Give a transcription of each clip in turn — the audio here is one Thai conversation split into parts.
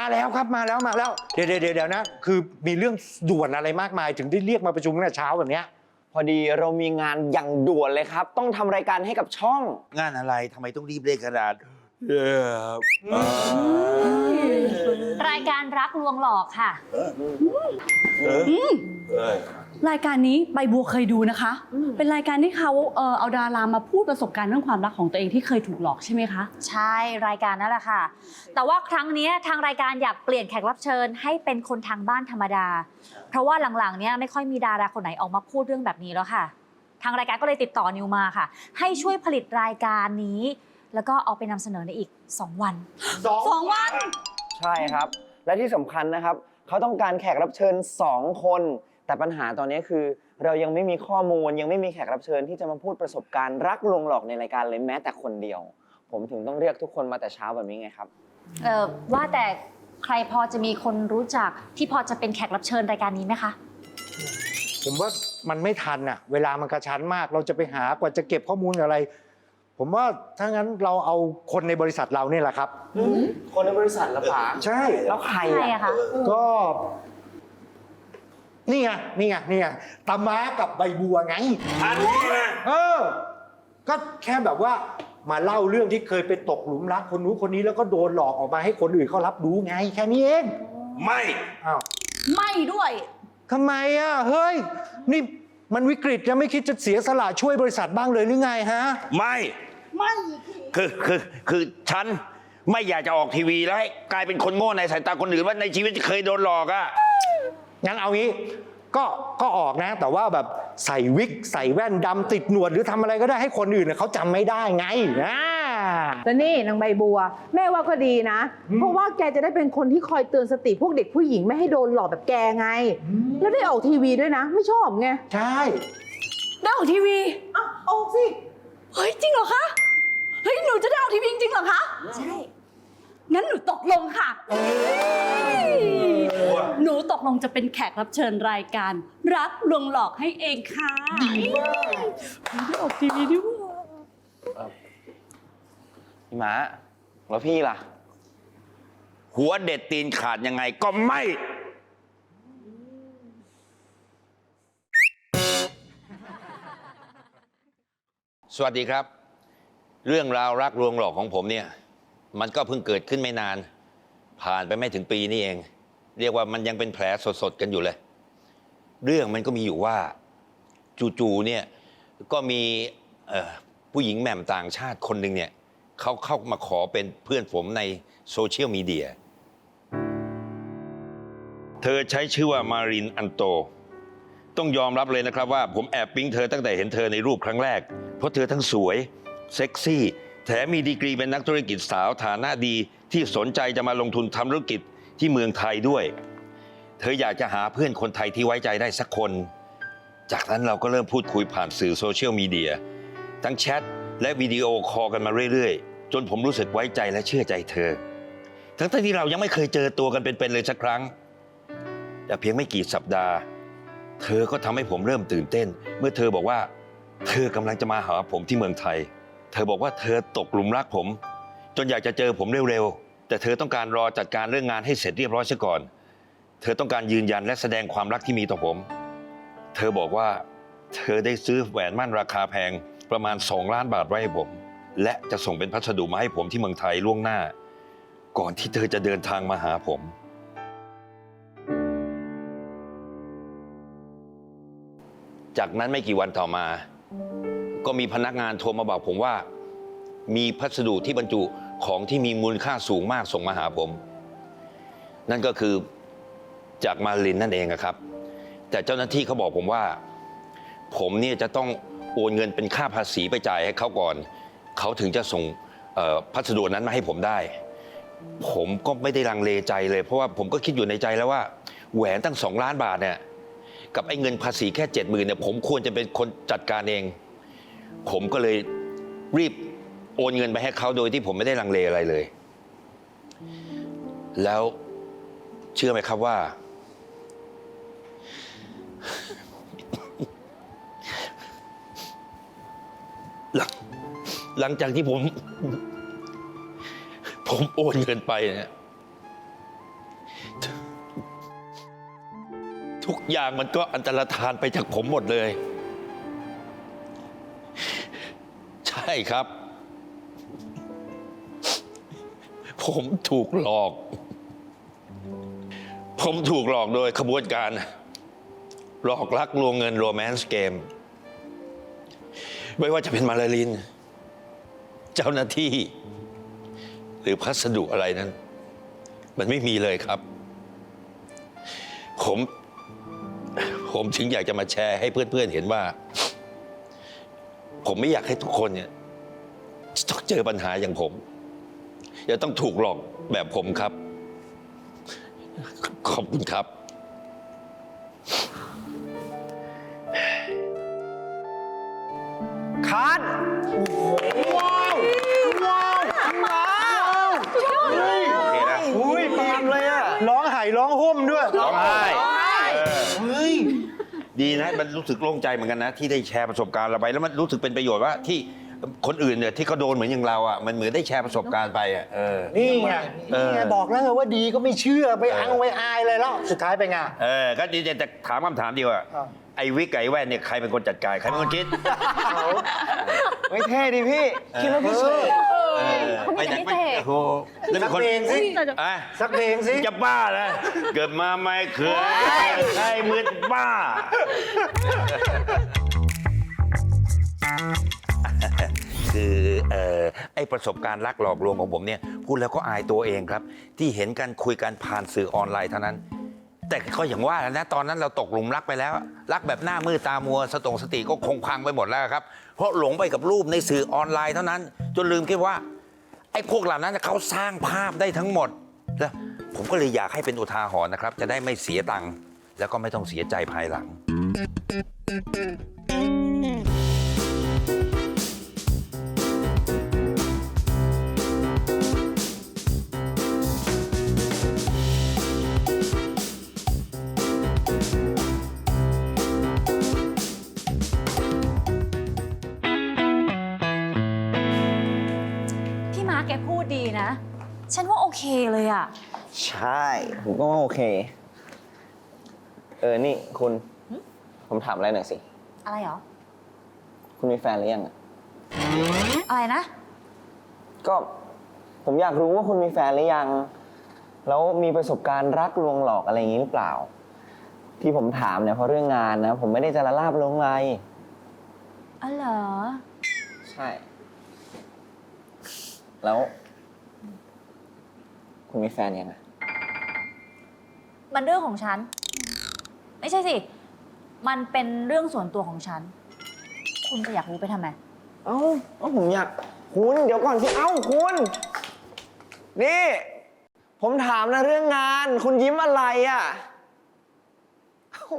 มาแล้วครับมาแล้วมาแล้วเดี๋ยวเดี๋ยวเดี๋ยวเดี๋ยวนะ คือมีเรื่องด่วนอะไรมากมายถึงได้เรียกมาประชุมตั้งแต่เช้าแบบเนี้ยพอดีเรามีงานอย่างด่วนเลยครับ ต้องทำรายการให้กับช่อง งานอะไรทำไมต้องรีบเร่งขนาด เออเออรายการรักลวงหลอกค่ะเออรายการนี้ใบบัวเคยดูนะคะ เป็นรายการที่เขาเอ่อเอาดารามาพูดประสบการณ์เรื่องความรักของตัวเองที่เคยถูกหลอกใช่ไหมคะ ใช่รายการนั่นแหละค่ะ แต่ว่าครั้งเนี้ยทางรายการอยากเปลี่ยนแขกรับเชิญให้เป็นคนทางบ้านธรรมดา เพราะว่าหลังๆเนี้ยไม่ค่อยมีดาราคนไหนออกมาพูดเรื่องแบบนี้แล้วค่ะ ทางรายการก็เลยติดต่อนิวมาค่ะ ให้ช่วยผลิตรายการนี้ แล้วก็เอาไปนำเสนอในอีก 2 วัน สองวัน ใช่ครับ และที่สำคัญนะครับ เขาต้องการแขกรับเชิญ 2 คน แต่ปัญหาตอนนี้คือ เรายังไม่มีข้อมูลยังไม่มีแขกรับเชิญที่จะมาพูดประสบการณ์รักลวงหลอกในรายการเลยแม้แต่คนเดียว ผมถึงต้องเรียกทุกคนมาแต่เช้าแบบนี้ไงครับ เออว่าแต่ใครพอจะมีคนรู้จักที่พอจะเป็นแขกรับเชิญรายการนี้ไหมคะ ผมว่ามันไม่ทันอะเวลามันกระชั้นมาก เราจะไปหากว่าจะเก็บข้อมูลอะไร ผมว่าถ้างั้นเราเอาคนในบริษัทเราเนี่ยแหละครับ คนในบริษัทละป๋าใช่ แล้วใครใครอะอะคะก็ นี่ไงนี่ไงนี่ไงตาม้ากับใบบัวไง อันนี้นะเออ ก็แค่แบบว่ามาเล่าเรื่องที่เคยไปตกหลุมรักคนนู้นคนนี้แล้วก็โดนหลอกออกมาให้คนอื่นเขารับรู้ไง แค่นี้เองไม่ อ้าวไม่ด้วย ทำไมอะเฮ้ย นี่มันวิกฤตยังไม่คิดจะเสียสละช่วยบริษัทบ้างเลยหรือไงฮะ ไม่ ไม่คือคือคือฉันไม่อยากจะออกทีวีแล้วให้กลายเป็นคนโง่ในสายตาคนอื่นว่าในชีวิตเคยโดนหลอกอะงั้นเอางี้ก็ก็ออกนะ แต่ว่าแบบใส่วิก ใส่แว่นดำติดหนวดหรือทำอะไรก็ได้ให้คนอื่นน่ะเขาจำไม่ได้ไงอ่า แล้วนี่นางใบบัว แม่ว่าก็ดีนะอืมเพราะว่าแกจะได้เป็นคนที่คอยเตือนสติพวกเด็กผู้หญิงไม่ให้โดนหลอกแบบแกไง แล้วได้ออกทีวีด้วยนะ ไม่ชอบไง ใช่ ได้ออกทีวี อะออกสิ เฮ้ยจริงเหรอคะ เฮ้ยหนูจะได้ออกทีวีจริงๆเหรอคะ ใช่ งั้นหนูตกลงค่ะหนูตกลงจะเป็นแขกรับเชิญรายการ รักลวงหลอกให้เองค่ะดีมากได้ออกทีวีด้วยพี่หมาแล้วพี่ล่ะ หัวเด็ดตีนขาดยังไงก็ไม่ สวัสดีครับ เรื่องราวรักลวงหลอกของผมเนี่ย มันก็เพิ่งเกิดขึ้นไม่นาน ผ่านไปไม่ถึงปีนี่เอง เรียกว่ามันยังเป็นแผลสดๆกันอยู่เลย เรื่องมันก็มีอยู่ว่าจู่ๆเนี่ยก็มีผู้หญิงแหม่มต่างชาติคนหนึ่งเนี่ยเขาเข้ามาขอเป็นเพื่อนผมในโซเชียลมีเดีย เธอใช้ชื่อว่ามารินอันโต ต้องยอมรับเลยนะครับว่าผมแอบปิ๊งเธอตั้งแต่เห็นเธอในรูปครั้งแรก เพราะเธอทั้งสวย เซ็กซี่ แถมมีดีกรีเป็นนักธุรกิจสาวฐานะดีที่สนใจจะมาลงทุนทำธุรกิจที่เมืองไทยด้วย เธออยากจะหาเพื่อนคนไทยที่ไว้ใจได้สักคน จากนั้นเราก็เริ่มพูดคุยผ่านสื่อโซเชียลมีเดียทั้งแชทและวิดีโอคอลกันมาเรื่อยๆ จนผมรู้สึกไว้ใจและเชื่อใจเธอ ทั้งที่เรายังไม่เคยเจอตัวกันเป็นๆเลยสักครั้ง แต่เพียงไม่กี่สัปดาห์ เธอก็ทำให้ผมเริ่มตื่นเต้น เมื่อเธอบอกว่า เธอกำลังจะมาหาผมที่เมืองไทย เธอบอกว่าเธอตกหลุมรักผม จนอยากจะเจอผมเร็วๆ แต่เธอต้องการรอจัดการเรื่องงานให้เสร็จเรียบร้อยซะก่อน เธอต้องการยืนยันและแสดงความรักที่มีต่อผม เธอบอกว่า เธอได้ซื้อแหวนมั่นราคาแพงประมาณ 2 ล้านบาทไว้ให้ผม และจะส่งเป็นพัสดุมาให้ผมที่เมืองไทยล่วงหน้า ก่อนที่เธอจะเดินทางมาหาผม จากนั้นไม่กี่วันต่อมา ก็มีพนักงานโทรมาบอกผมว่า มีพัสดุที่บรรจุของที่มีมูลค่าสูงมากส่งมาหาผม นั่นก็คือจากมาลินนั่นเองครับ แต่เจ้าหน้าที่เขาบอกผมว่า ผมเนี่ยจะต้องโอนเงินเป็นค่าภาษีไปจ่ายให้เขาก่อน เขาถึงจะส่งพัสดุนั้นมาให้ผมได้ ผมก็ไม่ได้ลังเลใจเลย เพราะว่าผมก็คิดอยู่ในใจแล้วว่า แหวนตั้งสองล้านบาทเนี่ย กับไอ้เงินภาษีแค่เจ็ดหมื่นเนี่ยผมควรจะเป็นคนจัดการเอง ผมก็เลยรีบโอนเงินไปให้เขาโดยที่ผมไม่ได้ลังเลอะไรเลย แล้วเชื่อไหมครับว่า หลังหลังจากที่ผม ผมโอนเงินไปเนี่ย ทุกอย่างมันก็อันตรธานไปจากผมหมดเลย ใช่ครับ ผมถูกหลอก ผมถูกหลอกโดยขบวนการ หลอกลักลวงเงินโรแมนต์เกม ไม่ว่าจะเป็นมาลาลิน เจ้าหน้าที่ หรือพัสดุอะไรนั้น มันไม่มีเลยครับ ผม ผมถึงอยากจะมาแชร์ให้เพื่อนๆเห็นว่า ผมไม่อยากให้ทุกคนเนี่ยต้องเจอปัญหาอย่างผมอย่าต้องถูกหลอกแบบผมครับ ขอบคุณครับคัดว้าว ว้าวว้าวโอเคนะอุ้ยปามเลยอะร้องไห้ร้องห่มด้วยร้องไห้เฮ้ย ดีนะ มันรู้สึกโล่งใจเหมือนกันนะ ที่ได้แชร์ประสบการณ์เราไปแล้วมันรู้สึกเป็นประโยชน์ว่าที่คนอื่นเนี่ยที่เขาโดนเหมือนอย่างเราอะมันเหมือนได้แชร์ประสบการณ์ไปอะเออ นี่ไงเออ นี่ไงบอกแล้วไงว่าดีก็ไม่เชื่อไปอังไปอายเลยแล้ว สุดท้ายไปนไง เออก็ดีแต่ถามคำถามเดียวอะอ้าวไอ้วิกกับไอ้แว่นเนี่ยใครเป็นคนจัดการใครเป็นคนคิดไม่เท่ดิพี่ คิดว่าพี่เฉยเออไปไหนไม่โอ้โหแล้วสัเป็นกคนเพลงสิอะสักเพลงสิจะบ้านะเกิดมาไม่เคยใครมืดบ้า คือเอ่อไอ้ประสบการณ์รักหลอกลวงของผมเนี่ยพูดแล้วก็อายตัวเองครับ ที่เห็นกันคุยกันผ่านสื่อออนไลน์เท่านั้น แต่ก็อย่างว่านะตอนนั้นเราตกหลุมรักไปแล้ว รักแบบหน้ามือตามัวสตงสติก็คงพังไปหมดแล้วครับ เพราะหลงไปกับรูปในสื่อออนไลน์เท่านั้น จนลืมคิดว่า ไอ้พวกเหล่านั้นเขาสร้างภาพได้ทั้งหมดนะผมก็เลยอยากให้เป็นอุทาหรณ์นะครับ จะได้ไม่เสียตังค์แล้วก็ไม่ต้องเสียใจภายหลัง ฉันว่าโอเคเลยอะใช่ ผมก็ว่าโอเค เออ นี่คุณ ผมถามอะไรหน่อยสิ อะไรเหรอ คุณมีแฟนหรือยังอะอะไรนะ ก็ผมอยากรู้ว่าคุณมีแฟนหรือยัง แล้วมีประสบการณ์รักลวงหลอกอะไรอย่างนี้หรือเปล่า ที่ผมถามเนี่ยเพราะเรื่องงานนะ ผมไม่ได้จะละลาบลวงไรอ๋อเหรอ ใช่ แล้ว คุณมีแฟนยังอะมันเรื่องของฉัน ไม่ใช่สิ มันเป็นเรื่องส่วนตัวของฉัน คุณจะอยากรู้ไปทำไม เอ้าเอ้าผมอยาก คุณเดี๋ยวก่อนสิ เอ้าคุณ นี่ ผมถามนะเรื่องงาน คุณยิ้มอะไรอะโอ้โห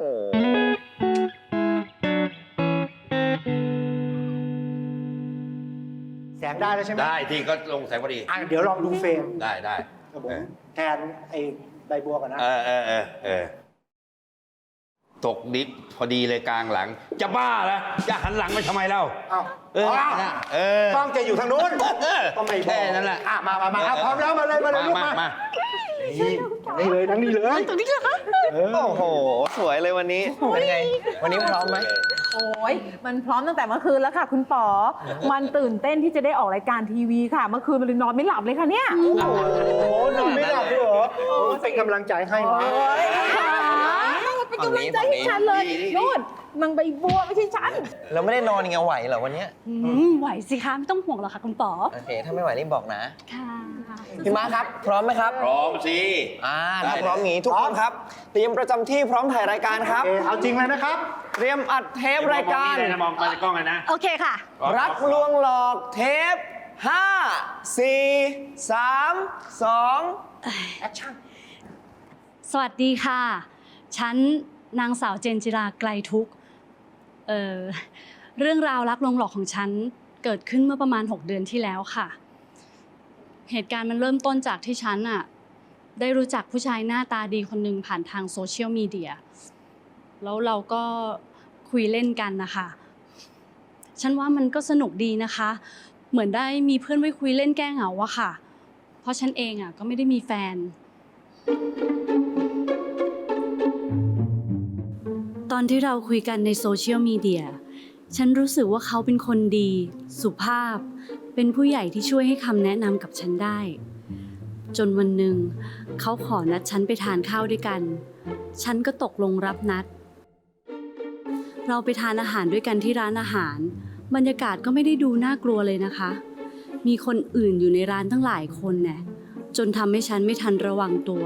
แสงได้แล้วใช่ไหมได้ที่ก็ลงแสงพอดีอะเดี๋ยวลองดูเฟรมได้ได้ครับ ผม แทนไอ้ใบบัวก่อนนะ เออเออเออเออตกดิฟพอดีเลยกลางหลัง จะบ้าเหรอจะหันหลังไปทำไมเล่าเอ้าเอออ้าวนะเออกล้องจะอยู่ทางนู้นเออก็ไม่บอกแค่นั้นแหละ อะมามามาอะพร้อมแล้วมาเลยมาเลยลูกมามามานี่นี่เลยทั้งนี้เลย ตรงนี้เลยเออโอ้โห สวยเลยวันนี้ เป็นไง วันนี้พร้อมไหม โอ้ยมันพร้อมตั้งแต่เมื่อคืนแล้วค่ะ คุณป๋อ มันตื่นเต้นที่จะได้ออกรายการทีวีค่ะ เมื่อคืนมันเลยนอนไม่หลับเลยค่ะเนี่ย โอ้โหนอนไม่หลับด้วยเหรอโอ้เป็นกำลังใจให้นะ โอ้ย ค่ะเป็นกำลังใจให้ฉันเลยนู่นนางใบบัวไม่ใช่ฉันเราไม่ได้นอนยังไงไหวเหรอวันเนี้ยอืมไหวสิคะไม่ต้องห่วงหรอกค่ะคุณป๋อโอเค ถ้าไม่ไหวรีบบอกนะ ค่ะพี่ม้าครับ พร้อมไหมครับ พร้อมสิ อ่าถ้าพร้อมงี้ทุกคนครับ เตรียมประจำที่พร้อมถ่ายรายการครับโอเคเอาจริงเลยนะครับเตรียมอัดเทปรายการ มองนี่เลยนะมองไปกล้องเลยนะโอเคค่ะ รักลวงหลอกเทป 5 4 3 2สวัสดีค่ะ ฉันนางสาวเจนจิราไกลทุกเออเรื่องราวรักลวงหลอกของฉันเกิดขึ้นเมื่อประมาณ 6 เดือนที่แล้วค่ะ เหตุการณ์มันเริ่มต้นจากที่ฉันอะได้รู้จักผู้ชายหน้าตาดีคนหนึ่งผ่านทางโซเชียลมีเดีย แล้วเราก็คุยเล่นกันนะคะ ฉันว่ามันก็สนุกดีนะคะ เหมือนได้มีเพื่อนไว้คุยเล่นแก้เหงาอะค่ะ เพราะฉันเองอะก็ไม่ได้มีแฟน ตอนที่เราคุยกันในโซเชียลมีเดียฉันรู้สึกว่าเขาเป็นคนดี สุภาพ เป็นผู้ใหญ่ที่ช่วยให้คำแนะนำกับฉันได้ จนวันหนึ่ง เขาขอนัดฉันไปทานข้าวด้วยกัน ฉันก็ตกลงรับนัด เราไปทานอาหารด้วยกันที่ร้านอาหาร บรรยากาศก็ไม่ได้ดูน่ากลัวเลยนะคะ มีคนอื่นอยู่ในร้านตั้งหลายคนแน่จนทำให้ฉันไม่ทันระวังตัว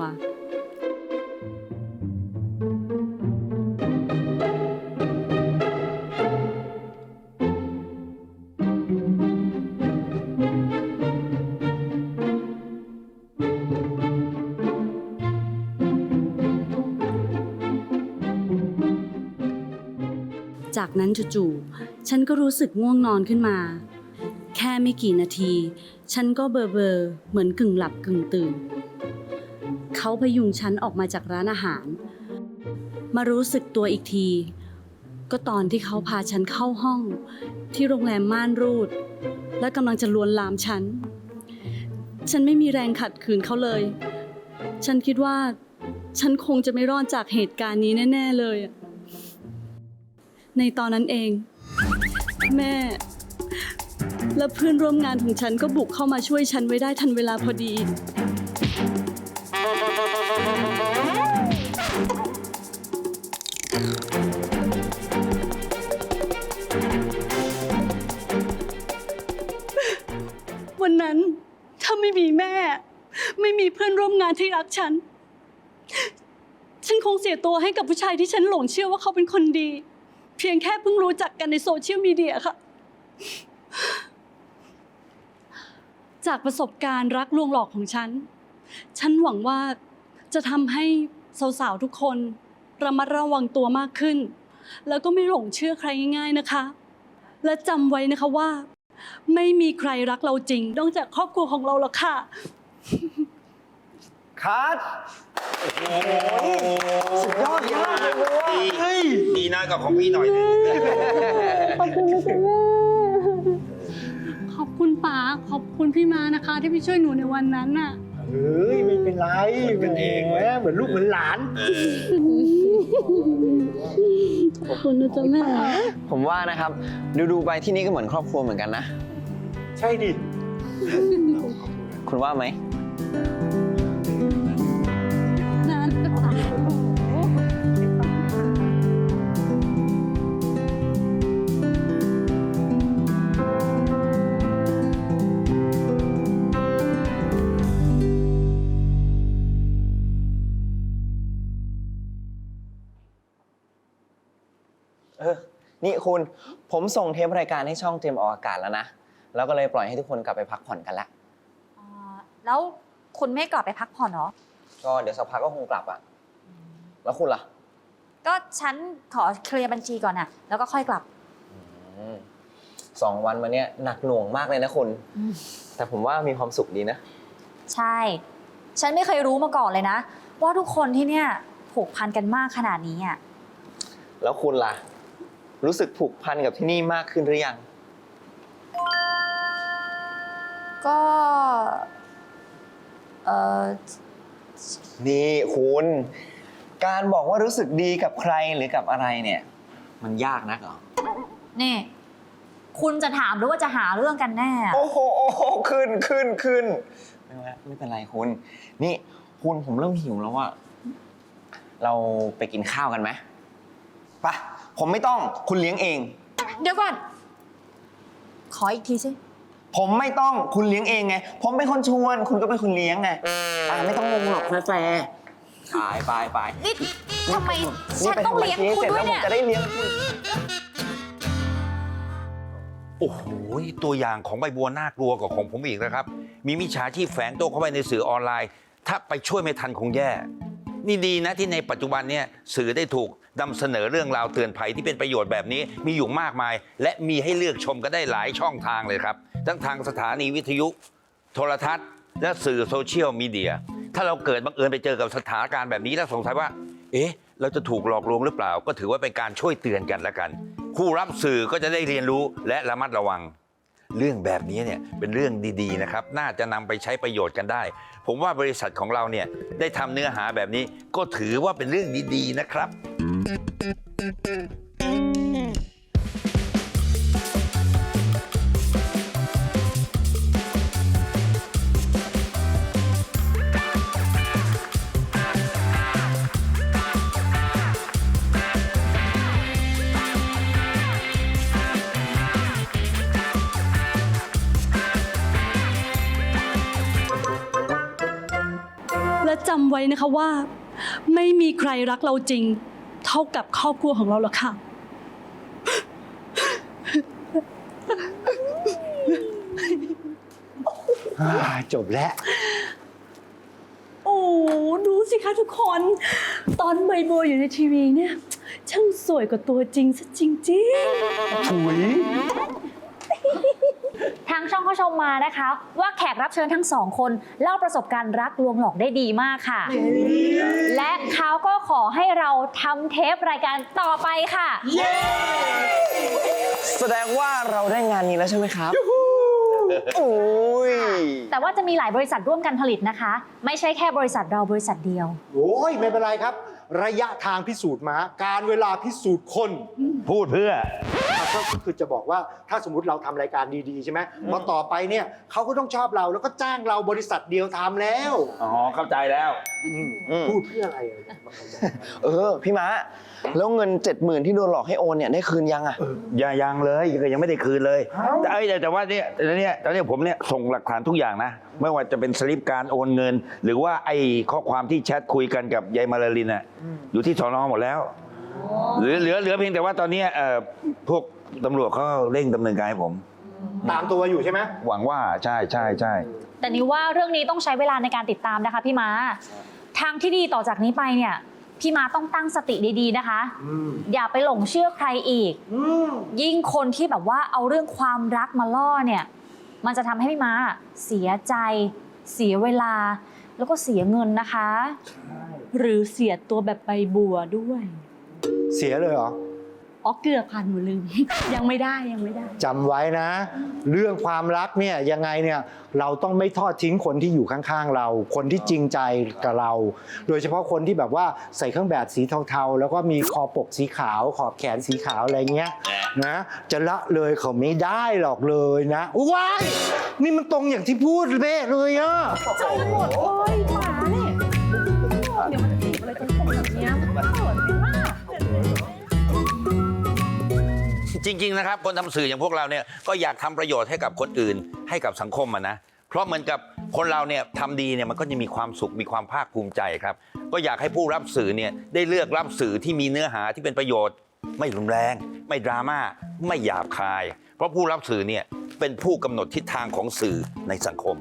นั้นจู่ๆ ฉันก็รู้สึกง่วงนอนขึ้นมา แค่ไม่กี่นาที ฉันก็เบอเบอร์ๆเหมือนกึ่งหลับกึ่งตื่น เขาพยุงฉันออกมาจากร้านอาหาร มารู้สึกตัวอีกที ก็ตอนที่เขาพาฉันเข้าห้อง ที่โรงแรมม่านรูด และกำลังจะลวนลามฉัน ฉันไม่มีแรงขัดขืนเขาเลย ฉันคิดว่า ฉันคงจะไม่รอดจากเหตุการณ์นี้แน่ ๆ เลยอะ ในตอนนั้นเอง แม่ และเพื่อนร่วมงานของฉันก็บุกเข้ามาช่วยฉันไว้ได้ทันเวลาพอดี วันนั้นถ้าไม่มีแม่ ไม่มีเพื่อนร่วมงานที่รักฉัน ฉันคงเสียตัวให้กับผู้ชายที่ฉันหลงเชื่อว่าเขาเป็นคนดี เพียงแค่เพิ่งรู้จักกันในโซเชียลมีเดียค่ะ จากประสบการณ์รักลวงหลอกของฉัน ฉันหวังว่าจะทำให้สาวๆทุกคนระมัดระวังตัวมากขึ้น แล้วก็ไม่หลงเชื่อใครง่ายๆนะคะ และจำไว้นะคะว่า ไม่มีใครรักเราจริงนอกจากครอบครัวของเราหรอกค่ะ คัดสุดยอดมากเลยเว้ยดีดีน้อยกว่าของพี่หน่อยนึงขอบคุณป๋าขอบคุณพี่มานะคะ ที่พี่ช่วยหนูในวันนั้นน่ะ เฮ้ยไม่เป็นไรกันเองแหมเหมือนลูกเหมือนหลานขอบคุณนะจ๊ะแม่ผมว่านะครับดูดูๆไปที่นี่ก็เหมือนครอบครัวเหมือนกันนะ ใช่ดิ คุณว่าไหม นี่คุณผมส่งเทปรายการให้ช่องเตรียมออกอากาศแล้วนะ แล้วก็เลยปล่อยให้ทุกคนกลับไปพักผ่อนกันละอ่าแล้วคุณไม่กลับไปพักผ่อนเหรอ ก็เดี๋ยวสักพักก็คงกลับอะแล้วคุณล่ะก็ฉันขอเคลียร์บัญชีก่อนอะแล้วก็ค่อยกลับ อืมสองวันมาเนี้ยหนักหน่วงมากเลยนะคุณ อืม แต่ผมว่ามีความสุขดีนะ ใช่ ฉันไม่เคยรู้มาก่อนเลยนะ ว่าทุกคนที่เนี่ยผูกพันกันมากขนาดนี้อะแล้วคุณล่ะ รู้สึกผูกพันกับที่นี่มากขึ้นหรือยัง ก็เออนี่คุณ การบอกว่ารู้สึกดีกับใครหรือกับอะไรเนี่ย มันยากนักเหรอ นี่ คุณจะถามหรือว่าจะหาเรื่องกันแน่อะโอ้โหโอ้โหขึ้นขึ้นขึ้นไม่ว่าไม่เป็นไรคุณ นี่คุณผมเริ่มหิวแล้วว่า เราไปกินข้าวกันไหมไปะ ผมไม่ต้องคุณเลี้ยงเอง เดี๋ยวก่อน ขออีกทีสิ ผมไม่ต้องคุณเลี้ยงเองไง ผมเป็นคนชวน คุณก็เป็นคนเลี้ยงไงอ่าไม่ต้องงงหรอกแฟร์ๆไปไปไปนี่ทำไมฉันต้องเลี้ยงคุณด้วยเนี่ยจะได้เลี้ยงคุณ โอ้โหตัวอย่างของใบบัวน่ากลัวกว่าของผมอีกนะครับ มีมิจฉาชีพแฝงตัวเข้าไปในสื่อออนไลน์ ถ้าไปช่วยไม่ทันคงแย่ นี่ดีนะที่ในปัจจุบันเนี่ยสื่อได้ถูกนำเสนอเรื่องราวเตือนภัยที่เป็นประโยชน์แบบนี้มีอยู่มากมาย และมีให้เลือกชมกันได้หลายช่องทางเลยครับ ทั้งทางสถานีวิทยุ โทรทัศน์ และสื่อโซเชียลมีเดียถ้าเราเกิดบังเอิญไปเจอกับสถานการณ์แบบนี้แล้วสงสัยว่า เอ๊ะ เราจะถูกหลอกลวงหรือเปล่า ก็ถือว่าเป็นการช่วยเตือนกันละกัน ผู้รับสื่อก็จะได้เรียนรู้และระมัดระวัง เรื่องแบบนี้เนี่ยเป็นเรื่องดีๆนะครับ น่าจะนำไปใช้ประโยชน์กันได้ ผมว่าบริษัทของเราเนี่ยได้ทำเนื้อหาแบบนี้ก็ถือว่าเป็นเรื่องดีๆนะครับ ไว้นะคะว่า ไม่มีใครรักเราจริง เท่ากับครอบครัวของเราหรอกค่ะ อ่าจบแล้ว โอ้ดูสิคะทุกคน ตอนใบบัวอยู่ในทีวีเนี่ย ช่างสวยกว่าตัวจริงซะจริงถุยทางช่องเขาชมมานะคะ ว่าแขกรับเชิญทั้งสองคนเล่าประสบการณ์รักลวงหลอกได้ดีมากค่ะ และเขาก็ขอให้เราทำเทปรายการต่อไปค่ะ แสดงว่าเราได้งานนี้แล้วใช่ไหมครับโอ้ยแต่ว่าจะมีหลายบริษัทร่วมกันผลิตนะคะ ไม่ใช่แค่บริษัทเราบริษัทเดียว โอ้ยไม่เป็นไรครับ ระยะทางพิสูจน์ม้า การเวลาพิสูจน์คน พูดเพื่ออะก็คือจะบอกว่าถ้าสมมติเราทำรายการดีๆใช่ไหมพอต่อไปเนี่ยเขาก็ต้องชอบเราแล้วก็จ้างเราบริษัทเดียวทำแล้ว อ๋อ เข้าใจแล้วอืมอืมพูดเพื่ออะไรอะเออ พี่ม้า แล้วเงิน70,000ที่โดนหลอกให้โอนเนี่ยได้คืนยังอะยังยังเลยก็ยังไม่ได้คืนเลย แต่เอ้ยแต่แต่ว่าเนี่ยแต่เนี่ยตอนนี้ผมเนี่ยส่งหลักฐานทุกอย่างนะ ไม่ว่าจะเป็นสลิปการโอนเงิน หรือว่าไอ้ข้อความที่แชทคุยกันกับยายมาลาลินอะอยู่ที่สอนอหมดแล้วเหลือเหลือเหลือเพียงแต่ว่าตอนเนี้ยเอ่อพวกตำรวจเขาเร่งดำเนินการให้ผม ตามตัวอยู่ใช่ไหมหวังว่าใช่ใช่ใช่แต่นี่ว่าเรื่องนี้ต้องใช้เวลาในการติดตามนะคะพี่ม้าทางที่ดีต่อจากนี้ไปเนี่ย พี่ม้าต้องตั้งสติดีๆนะคะอืมอย่าไปหลงเชื่อใครอีกอืมยิ่งคนที่แบบว่าเอาเรื่องความรักมาล่อเนี่ย มันจะทำให้พี่ม้าเสียใจ เสียเวลา แล้วก็เสียเงินนะคะๆหรือเสียตัวแบบใบบัวด้วย เสียเลยเหรอ อ๋อเกือบผ่านหนูลืม ยังไม่ได้ยังไม่ได้ จำไว้นะ เรื่องความรักเนี่ยยังไงเนี่ยเราต้องไม่ทอดทิ้งคนที่อยู่ข้างๆเรา คนที่จริงใจกับเรา โดยเฉพาะคนที่แบบว่าใส่เครื่องแบบสีเทาๆ แล้วก็มีคอปกสีขาว ขอบแขนสีขาวอะไรเงี้ยนะจะละเลยเขาไม่ได้หรอกเลยนะว้ายนี่มันตรงอย่างที่พูดเป๊ะเลยอะใจหมดเลยหมาเนี่ยเดี๋ยวมันจะจีบอะไรตรงๆแบบเนี้ยมันเขิน จริง ๆ นะครับ คนทำสื่ออย่างพวกเราเนี่ยก็อยากทำประโยชน์ให้กับคนอื่น ให้กับสังคมอะนะ เพราะเหมือนกับคนเราเนี่ยทำดีเนี่ยมันก็จะมีความสุขมีความภาคภูมิใจครับ ก็อยากให้ผู้รับสื่อเนี่ยได้เลือกรับสื่อที่มีเนื้อหาที่เป็นประโยชน์ ไม่รุนแรง ไม่ดราม่าไม่หยาบคาย เพราะผู้รับสื่อเนี่ยเป็นผู้กำหนดทิศทางของสื่อในสังคม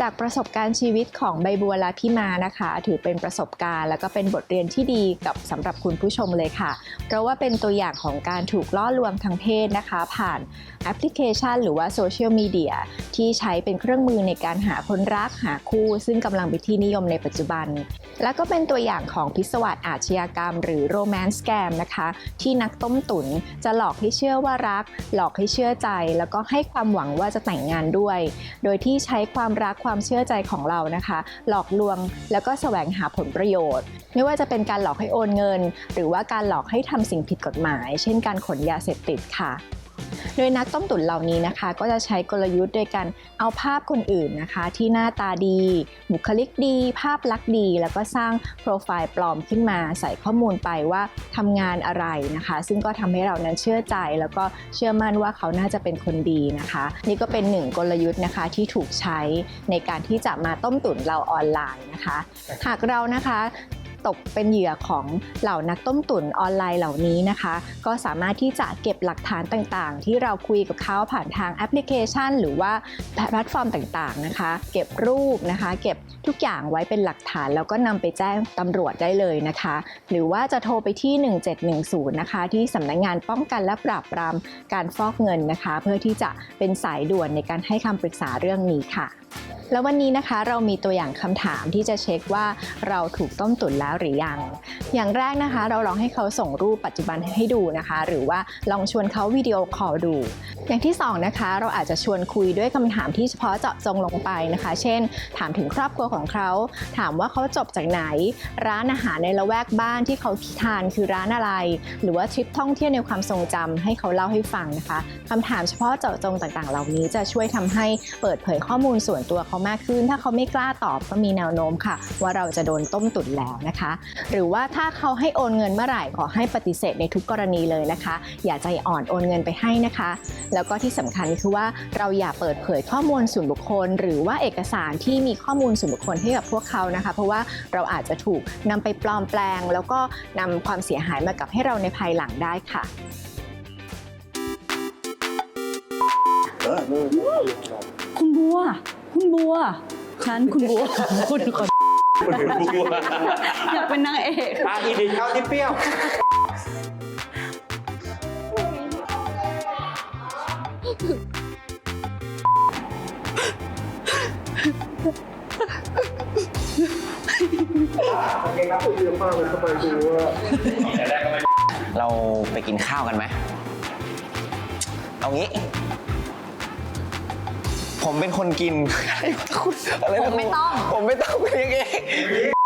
จากประสบการณ์ชีวิตของใบบัวและพี่มานะคะ ถือเป็นประสบการณ์ แล้วก็เป็นบทเรียนที่ดีกับสำหรับคุณผู้ชมเลยค่ะ เพราะว่าเป็นตัวอย่างของการถูกล่อลวงทางเพศนะคะ ผ่านแอปพลิเคชัน หรือว่าโซเชียลมีเดียที่ใช้เป็นเครื่องมือในการหาคนรักหาคู่ ซึ่งกำลังเป็นที่นิยมในปัจจุบัน แล้วก็เป็นตัวอย่างของพิศวาสอาชญากรรม หรือโรแมนต์สแกมนะคะ ที่นักต้มตุ๋นจะหลอกให้เชื่อว่ารัก หลอกให้เชื่อใจ แล้วก็ให้ความหวังว่าจะแต่งงานด้วย โดยที่ใช้ความรักความความเชื่อใจของเรานะคะ หลอกลวงแล้วก็แสวงหาผลประโยชน์ ไม่ว่าจะเป็นการหลอกให้โอนเงิน หรือว่าการหลอกให้ทำสิ่งผิดกฎหมาย เช่นการขนยาเสพติดค่ะ โดยนักต้มตุ๋นเหล่านี้นะคะ ก็จะใช้กลยุทธ์โดยการเอาภาพคนอื่นนะคะ ที่หน้าตาดี บุคลิกดี ภาพลักษณ์ดี แล้วก็สร้างโปรไฟล์ปลอมขึ้นมา ใส่ข้อมูลไปว่าทำงานอะไรนะคะ ซึ่งก็ทำให้เรานั้นเชื่อใจ แล้วก็เชื่อมั่นว่าเขาน่าจะเป็นคนดีนะคะ นี่ก็เป็นหนึ่งกลยุทธ์นะคะที่ถูกใช้ในการที่จะมาต้มตุ๋นเราออนไลน์นะคะ หากเรานะคะ ตกเป็นเหยื่อของเหล่านักต้มตุ๋นออนไลน์เหล่านี้นะคะ ก็สามารถที่จะเก็บหลักฐานต่างๆ ที่เราคุยกับเขาผ่านทางแอปพลิเคชัน หรือว่าแพลตฟอร์มต่างๆนะคะ เก็บรูปนะคะ เก็บทุกอย่างไว้เป็นหลักฐาน แล้วก็นำไปแจ้งตำรวจได้เลยนะคะ หรือว่าจะโทรไปที่ 1710 นะคะ ที่สำนักงานป้องกันและปราบปรามการฟอกเงินนะคะ เพื่อที่จะเป็นสายด่วนในการให้คำปรึกษาเรื่องนี้ค่ะ แล้ววันนี้นะคะเรามีตัวอย่างคำถามที่จะเช็คว่าเราถูกต้มตุ๋นแล้วหรือยัง อย่างแรกนะคะ เราลองให้เขาส่งรูปปัจจุบันให้ดูนะคะ หรือว่าลองชวนเขาวิดีโอคอลดู อย่างที่สองนะคะเราอาจจะชวนคุยด้วยคำถามที่เฉพาะเจาะจงลงไปนะคะ เช่น ถามถึงครอบครัวของเขา ถามว่าเขาจบจากไหน ร้านอาหารในละแวกบ้านที่เขาทานคือร้านอะไร หรือว่าทริปท่องเที่ยวในความทรงจำให้เขาเล่าให้ฟังนะคะคำถามเฉพาะเจาะจงต่างๆ เหล่านี้จะช่วยทำให้เปิดเผยข้อมูลส่วนตัวเขามากขึ้น ถ้าเขาไม่กล้าตอบก็มีแนวโน้มค่ะ ว่าเราจะโดนต้มตุ๋นแล้วนะคะ หรือว่าถ้าเขาให้โอนเงินเมื่อไหร่ขอให้ปฏิเสธในทุกกรณีเลยนะคะ อย่าใจอ่อนโอนเงินไปให้นะคะ แล้วก็ที่สำคัญคือว่าเราอย่าเปิดเผยข้อมูลส่วนบุคคล หรือว่าเอกสารที่มีข้อมูลส่วนบุคคลให้กับพวกเขานะคะ เพราะว่าเราอาจจะถูกนำไปปลอมแปลง แล้วก็นำความเสียหายมากับให้เราในภายหลังได้ค่ะคุณบัว คุณบัว ฉันคุณบัวคุณคนอยากเป็นนางเอกอาอีดิทเข้าที่เปรี้ยวเราไปกินข้าวกันไหม เอางี้ ผมเป็นคนกินอะไรนะคุณอะไรนะผมไม่ต้อง ผมไม่ต้องเลี้ยงเอง